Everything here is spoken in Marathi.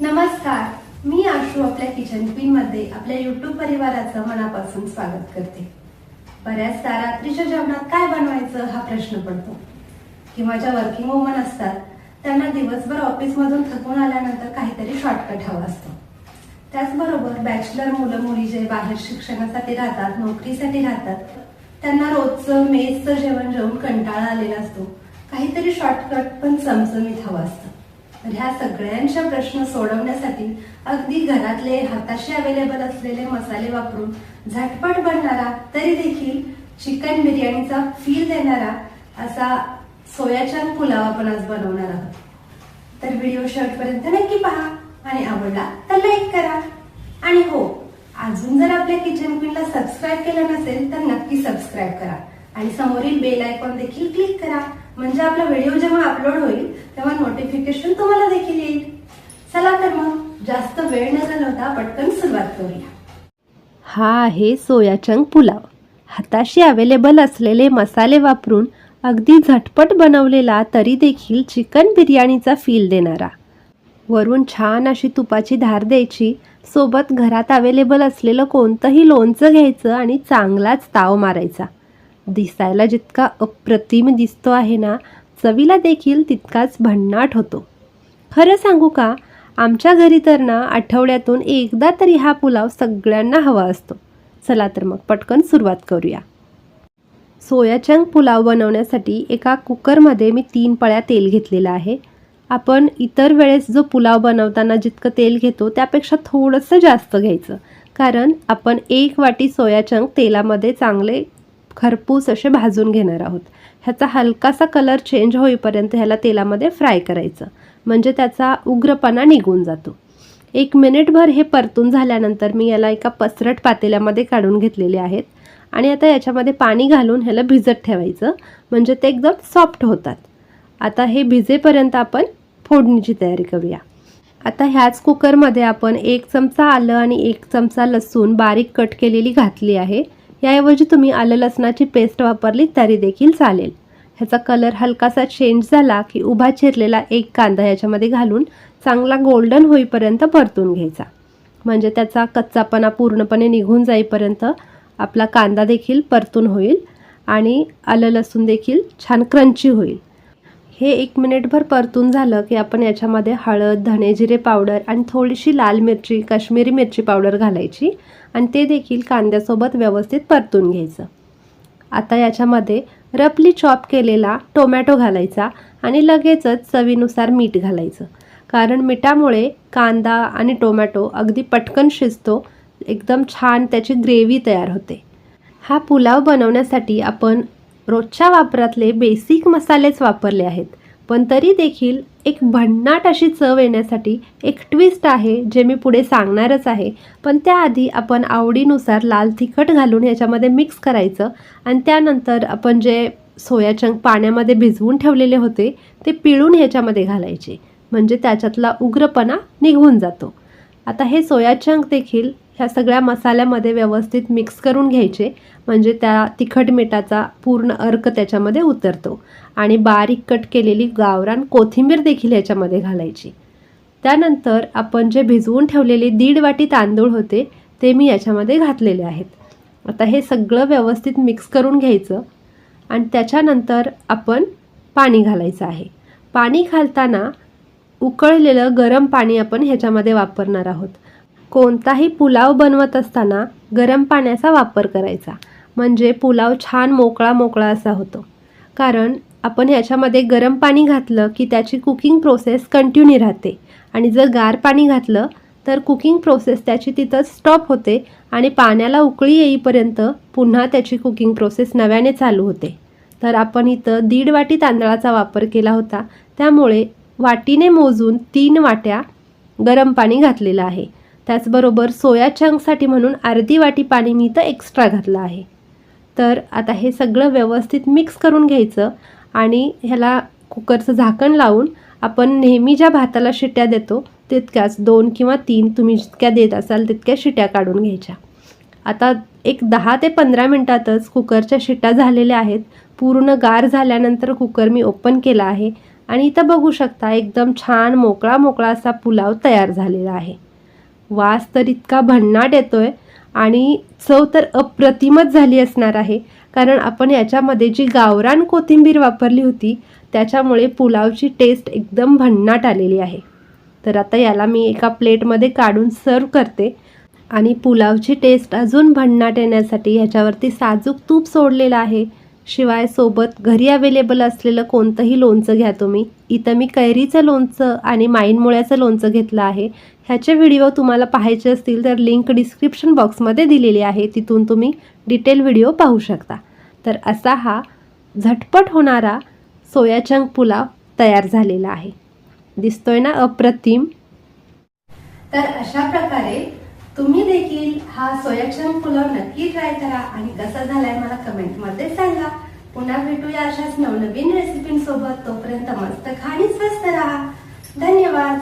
नमस्कार मी आशू आपल्या किचन क्वीन मध्ये आपल्या युट्यूब परिवाराचं मनापासून स्वागत करते. बऱ्याचदा रात्रीच्या जेवणात काय बनवायचं हा प्रश्न पडतो. किंवा ज्या वर्किंग वुमन असतात त्यांना दिवसभर ऑफिसमधून थकून आल्यानंतर काहीतरी शॉर्टकट हवा असतो. त्याचबरोबर बॅचलर मुलं मुली जे बाहेर शिक्षणासाठी राहतात नोकरीसाठी राहतात त्यांना रोजचं मेजचं जेवण जेवून कंटाळा आलेला असतो. काहीतरी शॉर्टकट पण चमचमीत हवं असतं. तर ह्या सगळ्यांच्या प्रश्न सोडवण्यासाठी अगदी घरातले हाताशी अवेलेबल असलेले मसाले वापरून झटपट बनणारा तरी देखील चिकन बिर्याणीचा फील देणारा असा सोयाचान पुलाव आपण आज बनवणार आहोत. तर व्हिडिओ शेवटपर्यंत नक्की पहा आणि आवडला तर लाईक करा. आणि हो अजून जर आपल्या किचन क्वीनला सबस्क्राईब केलं नसेल तर नक्की सबस्क्राईब करा. आणि समोरील बेल आयकॉन देखील क्लिक करा. म्हणजे आपला व्हिडिओ जेव्हा अपलोड होईल तेव्हा नोटिफिकेशन तुम्हाला देखील येईल. चला तर मग जास्त वेळ न घालवता पटकन सुरुवात करूया. हा आहे सोयाचंग पुलाव. हाताशी अवेलेबल असलेले मसाले वापरून अगदी झटपट बनवलेला तरी देखील चिकन बिर्याणीचा फील देणारा. वरून छान अशी तुपाची धार द्यायची. सोबत घरात अवेलेबल असलेलं कोणतंही लोणचं घ्यायचं आणि चांगलाच ताव मारायचा. दिसायला जितका अप्रतिम दिसतो आहे ना चवीला देखील तितकाच भन्नाट होतो. खरं सांगू का आमच्या घरी तर ना आठवड्यातून एकदा तरी हा पुलाव सगळ्यांना हवा असतो. चला तर मग पटकन सुरुवात करूया. सोयाचंग पुलाव बनवण्यासाठी एका कुकरमध्ये मी तीन पळ्या तेल घेतलेलं आहे. आपण इतर वेळेस जो पुलाव बनवताना जितकं तेल घेतो त्यापेक्षा थोडंसं जास्त घ्यायचं. कारण आपण एक वाटी सोयाचंग तेलामध्ये चांगले खरपूस असे भाजून घेणार आहोत. ह्याचा हलकासा कलर चेंज होईपर्यंत ह्याला तेलामध्ये फ्राय करायचं. म्हणजे त्याचा उग्रपणा निघून जातो. एक मिनिटभर हे परतून झाल्यानंतर मी याला एका पसरट पातेल्यामध्ये काढून घेतलेले आहेत. आणि आता याच्यामध्ये पाणी घालून ह्याला भिजत ठेवायचं. म्हणजे ते एकदम सॉफ्ट होतात. आता हे भिजेपर्यंत आपण फोडणीची तयारी करूया. आता ह्याच कुकरमध्ये आपण एक चमचा आलं आणि एक चमचा लसूण बारीक कट केलेली घातली आहे. याऐवजी तुम्ही आलं लसणाची पेस्ट वापरली तरी देखील चालेल. ह्याचा कलर हलकासा चेंज झाला की उभा चिरलेला एक कांदा ह्याच्यामध्ये घालून चांगला गोल्डन होईपर्यंत परतून घ्यायचा. म्हणजे त्याचा कच्चापणा पूर्णपणे निघून जाईपर्यंत आपला कांदा देखील परतून होईल आणि आलं लसूण देखील छान क्रंची होईल. हे एक मिनिटभर परतून झालं की आपण याच्यामध्ये हळद धणे जिरे पावडर आणि थोडीशी लाल मिरची काश्मीरी मिरची पावडर घालायची आणि ते देखील कांद्यासोबत व्यवस्थित परतून घ्यायचं. आता याच्यामध्ये रफली चॉप केलेला टोमॅटो घालायचा आणि लगेचच चवीनुसार मीठ घालायचं. कारण मिठामुळे कांदा आणि टोमॅटो अगदी पटकन शिजतो एकदम छान त्याची ग्रेव्ही तयार होते. हा पुलाव बनवण्यासाठी आपण रोजच्या वापरातले बेसिक मसालेच वापरले आहेत. पण तरी देखील एक भन्नाट अशी चव येण्यासाठी एक ट्विस्ट आहे जे मी पुढे सांगणारच आहे. पण त्याआधी आपण आवडीनुसार लाल तिखट घालून ह्याच्यामध्ये मिक्स करायचं आणि त्यानंतर आपण जे सोयाचंक पाण्यामध्ये भिजवून ठेवलेले होते ते पिळून ह्याच्यामध्ये घालायचे. म्हणजे त्याच्यातला उग्रपणा निघून जातो. आता हे सोया चंक देखील ह्या सगळ्या मसाल्यामध्ये व्यवस्थित मिक्स करून घ्यायचे. म्हणजे त्या तिखट मिठाचा पूर्ण अर्क त्याच्यामध्ये उतरतो. आणि बारीक कट केलेली गावरान कोथिंबीर देखील ह्याच्यामध्ये घालायची. त्यानंतर आपण जे भिजवून ठेवलेले दीड वाटी तांदूळ होते ते मी याच्यामध्ये घातलेले आहेत. आता हे सगळं व्यवस्थित मिक्स करून घ्यायचं. आणि त्याच्यानंतर आपण पाणी घालायचं आहे. पाणी घालताना उकळलेलं गरम पाणी आपण ह्याच्यामध्ये वापरणार आहोत. कोणताही पुलाव बनवत असताना गरम पाण्याचा वापर करायचा. म्हणजे पुलाव छान मोकळा मोकळा असा होतो. कारण आपण ह्याच्यामध्ये गरम पाणी घातलं की त्याची कुकिंग प्रोसेस कंटिन्यू राहते. आणि जर गार पाणी घातलं तर कुकिंग प्रोसेस त्याची तिथंच स्टॉप होते आणि पाण्याला उकळी येईपर्यंत पुन्हा त्याची कुकिंग प्रोसेस नव्याने चालू होते. तर आपण इथं दीड वाटी तांदळाचा वापर केला होता. त्यामुळे वाटीने मोजून तीन वाट्या गरम पाणी घातलेलं आहे. त्याचबरोबर सोया चंकसाठी म्हणून अर्धी वाटी पाणी मी इथं एक्स्ट्रा घातलं आहे. तर आता हे सगळं व्यवस्थित मिक्स करून घ्यायचं आणि ह्याला कुकरचं झाकण लावून आपण नेहमी ज्या भाताला शिट्या देतो तितक्याच दोन किंवा तीन तुम्ही जितक्या देत असाल तितक्या शिट्या काढून घ्यायच्या. आता एक दहा ते पंधरा मिनटातच कुकरच्या शिट्या झालेल्या आहेत. पूर्ण गार झाल्यानंतर कुकर मी ओपन केला आहे. आणि इथं बघू शकता एकदम छान मोकळा मोकळा असा पुलाव तयार झालेला आहे. वास तर इतका भन्नाट आहे आणि चव तर अप्रतिमच झाली असणार आहे. कारण आपण याच्यामध्ये जी गावरान कोथिंबीर वापरली होती त्याच्यामुळे पुलावची टेस्ट एकदम भन्नाट आलेली आहे. तर आता याला मी एका प्लेटमध्ये काढून सर्व करते. आणि पुलावची टेस्ट अजून भन्नाट येण्यासाठी ह्याच्यावरती साजूक तूप सोडलेलं आहे. शिवाय सोबत घरी अवेलेबल असलेलं कोणतंही लोणचं घ्या तुम्ही. इथं मी कैरीचं लोणचं आणि माईनमुळ्याचं लोणचं घेतलं आहे. ह्याचे व्हिडिओ तुम्हाला पाहायचे असतील तर लिंक डिस्क्रिप्शन बॉक्समध्ये दिलेली आहे. तिथून तुम्ही डिटेल व्हिडिओ पाहू शकता. तर असा हा झटपट होणारा सोया चंक पुलाव तयार झालेला आहे. दिसतोय ना अप्रतिम? तर अशा प्रकारे तुम्ही देखील हा सोयाक्षम पुलाव नक्की ट्राय करा आणि कसा झालाय मला कमेंटमध्ये सांगा. पुन्हा भेटूया अशाच नवनवीन रेसिपींसोबत तोपर्यंत मस्त खाणी स्वस्त राहा. धन्यवाद.